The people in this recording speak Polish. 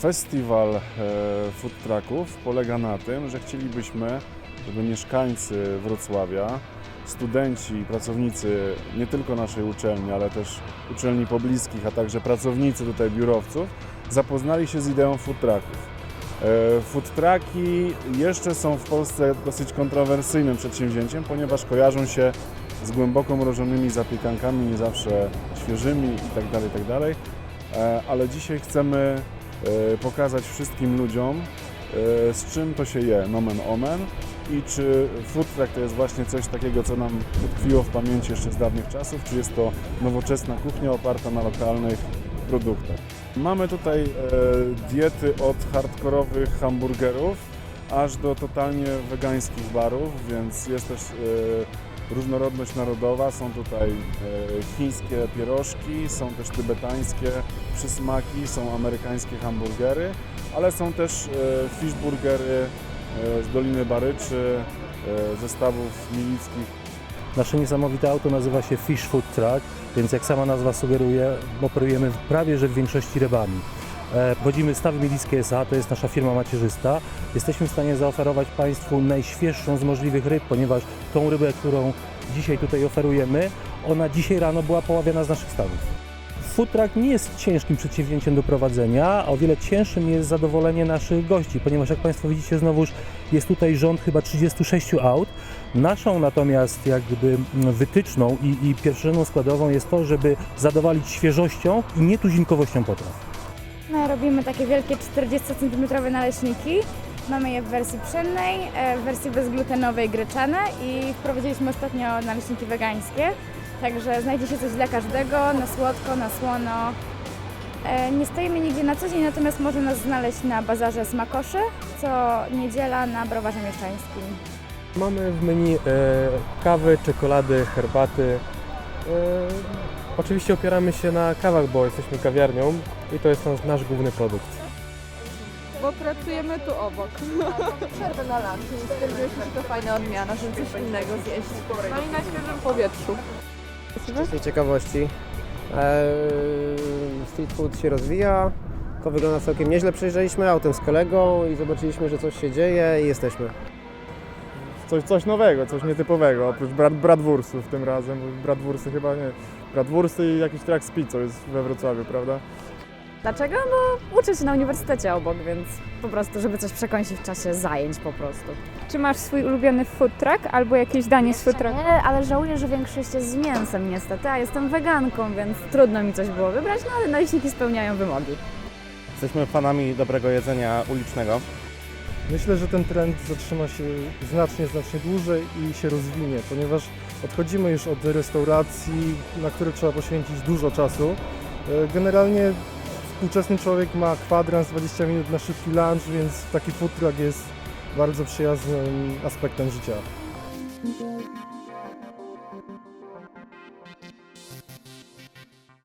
Festiwal e, food trucków polega na tym, że chcielibyśmy, żeby mieszkańcy Wrocławia, studenci i pracownicy nie tylko naszej uczelni, ale też uczelni pobliskich, a także pracownicy tutaj biurowców, zapoznali się z ideą food trucków. E, Food trucki jeszcze są w Polsce dosyć kontrowersyjnym przedsięwzięciem, ponieważ kojarzą się z głęboko mrożonymi zapiekankami, nie zawsze świeżymi itd., itd. E, Ale dzisiaj chcemy pokazać wszystkim ludziom, e, z czym to się je, nomen omen i czy food truck to jest właśnie coś takiego, co nam utkwiło w pamięci jeszcze z dawnych czasów, czy jest to nowoczesna kuchnia oparta na lokalnych produktach. Mamy tutaj e, diety od hardkorowych hamburgerów, aż do totalnie wegańskich barów, więc jest też e, różnorodność narodowa. Są tutaj e, chińskie pierożki, są też tybetańskie przysmaki, są amerykańskie hamburgery, ale są też e, fishburgery e, z Doliny Baryczy, zestawów milickich Nasze niesamowite auto nazywa się Fish Food Truck, więc jak sama nazwa sugeruje, operujemy prawie że w większości rybami. E, z Stawy Milickie S.A., to jest nasza firma macierzysta. Jesteśmy w stanie zaoferować Państwu najświeższą z możliwych ryb, ponieważ tą rybę, którą dzisiaj tutaj oferujemy, ona dzisiaj rano była poławiana z naszych stawów. Food nie jest ciężkim przedsięwzięciem do prowadzenia, a o wiele cięższym jest zadowolenie naszych gości, ponieważ jak Państwo widzicie znowuż jest tutaj rząd chyba 36 aut. Naszą natomiast jakby wytyczną i, i składową jest to, żeby zadowolić świeżością i nietuzinkowością potraw. My robimy takie wielkie 40 cm naleśniki. Mamy je w wersji pszennej, e, w wersji bezglutenowej gryczane i wprowadziliśmy ostatnio naleśniki wegańskie. Także znajdzie się coś dla każdego, na słodko, na słono. E, Nie stoimy nigdzie na co dzień, natomiast można nas znaleźć na bazarze Smakoszy, co niedziela na Browarze Mieszczańskim. Mamy w menu e, kawy, czekolady, herbaty. E, oczywiście opieramy się na kawach, bo jesteśmy kawiarnią i to jest nasz, nasz główny produkt. Bo pracujemy tu obok. przerwę na lunch i stwierdziliśmy, że to fajna odmiana, żeby coś innego zjeść. No i na świeżym powietrzu. z czystej ciekawości. Eee, street food się rozwija, to wygląda całkiem nieźle. Przyjrzeliśmy autem z kolegą i zobaczyliśmy, że coś się dzieje i jesteśmy. Coś, coś nowego, coś nietypowego, oprócz brat, bratwursów tym razem, bo bratwursy chyba nie, bratwursy i jakiś trak z pizzą jest we Wrocławiu, prawda? Dlaczego? Bo uczę się na uniwersytecie obok, więc po prostu, żeby coś przekąsić w czasie zajęć po prostu. Czy masz swój ulubiony food truck albo jakieś danie z food truck? Nie, ale żałuję, że większość jest z mięsem niestety, a jestem weganką, więc trudno mi coś było wybrać, no ale naleśniki spełniają wymogi. Jesteśmy fanami dobrego jedzenia ulicznego. Myślę, że ten trend zatrzyma się znacznie, znacznie dłużej i się rozwinie, ponieważ odchodzimy już od restauracji, na które trzeba poświęcić dużo czasu. E, Generalnie współczesny człowiek ma kwadrans 20 minut na szybki lunch, więc taki food truck jest bardzo przyjaznym aspektem życia.